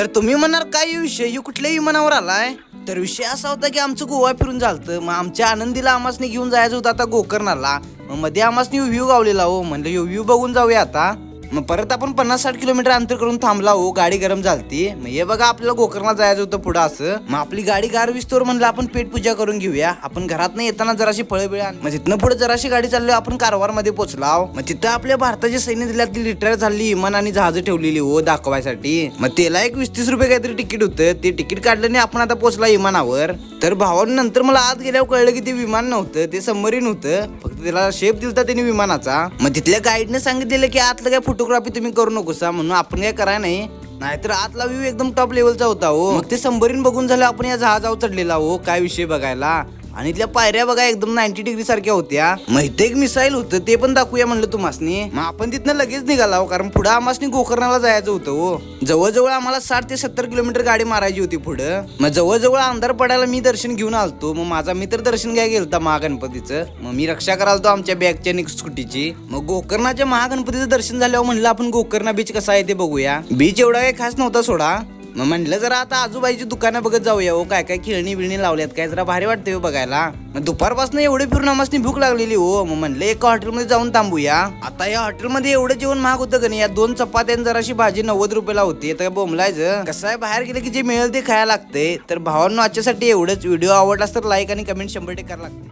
तर तुम्ही म्हणणार काय विषय? ह्यो कुठल्या विमानावर आलाय? तर विषय असा होता की आमचं गोवा फिरून झालतं. मग आमच्या आनंदीला आमासने घेऊन जायचं होतं आता गोकर्णाला. मग मध्ये आमासने व्ह्यू गावलेला हो. म्हणलं व्ह्यू बघून जाऊया आता. मग परत आपण पन्नास साठ किलोमीटर अंतर करून थांबला हो गाडी गरम झालती. मग हे बघा आपल्याला गोकर्णला जायचं होतं पुढं असं. मग आपली गाडी गार विस्तोर म्हणलं आपण पेट पूजा करून घेऊया. आपण घरात नाही येताना जराशी फळ बिळ मग तिथनं पुढे जराशी गाडी चालली आपण कारवारमध्ये पोहोचलाव मग तिथं आपल्या भारताच्या सैन्य दलातली रिटायर झालेली विमान आणि जहाजं ठेवलेली हो दाखवायसाठी. मग त्याला एक वीस तीस रुपये काहीतरी तिकीट होतं. ते तिकीट काढलं नाही आपण आता पोहोचला विमानावर. तर भावानं नंतर मला आत गेल्यावर कळलं की ते विमान नव्हतं ते सबमरीन होतं. फक्त त्याला शेप दिलता त्याने विमानाचा. मग तिथल्या गाईडने सांगितलेलं की आतलं काय फोटोग्राफी तुम्ही करू नकोसा म्हणून आपण काय कराय नाही. नाहीतर आतला व्ह्यू एकदम टॉप लेवलचा होता हो. मग ते संबरीन बघून झालं आपण या जहाजावर चढलेला हो काय विषय बघायला. आणि इथल्या पायऱ्या बघा एकदम नाईन्टी डिग्री सारख्या होत्या. माहिती एक मिसाईल होतं ते पण दाखवूया म्हणलं तुम्हासनी. मग आपण तिथनं लगेच निघाला हो कारण पुढं आम्हासनी गोकर्णाला जायचं होतं हो. जवळजवळ आम्हाला साठ ते सत्तर किलोमीटर गाडी मारायची होती पुढं. मग जवळजवळ अंधार पडायला मी दर्शन घेऊन आलतो. मग माझा मित्र दर्शन घ्यायला गेलता महागणपतीचं. मग मी रक्षा करालतो आमच्या बॅगच्या निक स्कूटीची. मग गोकर्णाच्या महागणपतीचं दर्शन झाल्यावर म्हणलं आपण गोकर्णा बीच कसा आहे ते बघूया. बीच एवढा काही खास नव्हता सोडा. मग म्हणलं जरा आता आजूबाजूची दुकानं बघत जाऊया हो. काय काय खेळणी बिळणी लावल्यात काय जरा भारी वाटते हो बघायला. मग दुपारपासून एवढे फिरून आम्हाला भूक लागलेली हो. मग म्हणलं एका हॉटेलमध्ये जाऊन थांबूया. आता या हॉटेलमध्ये एवढं जेवण महाग होतं का नाही? या दोन चपात्या आणि जराशी भाजी नव्वद रुपयाला होती. तर काय कसं आहे बाहेर गेलं की जे मिळेल ते खायला लागते तर भावांना आजच्यासाठी एवढंच. व्हिडिओ आवडलास तर लाईक आणि कमेंट शंभर टक्के करायला लागते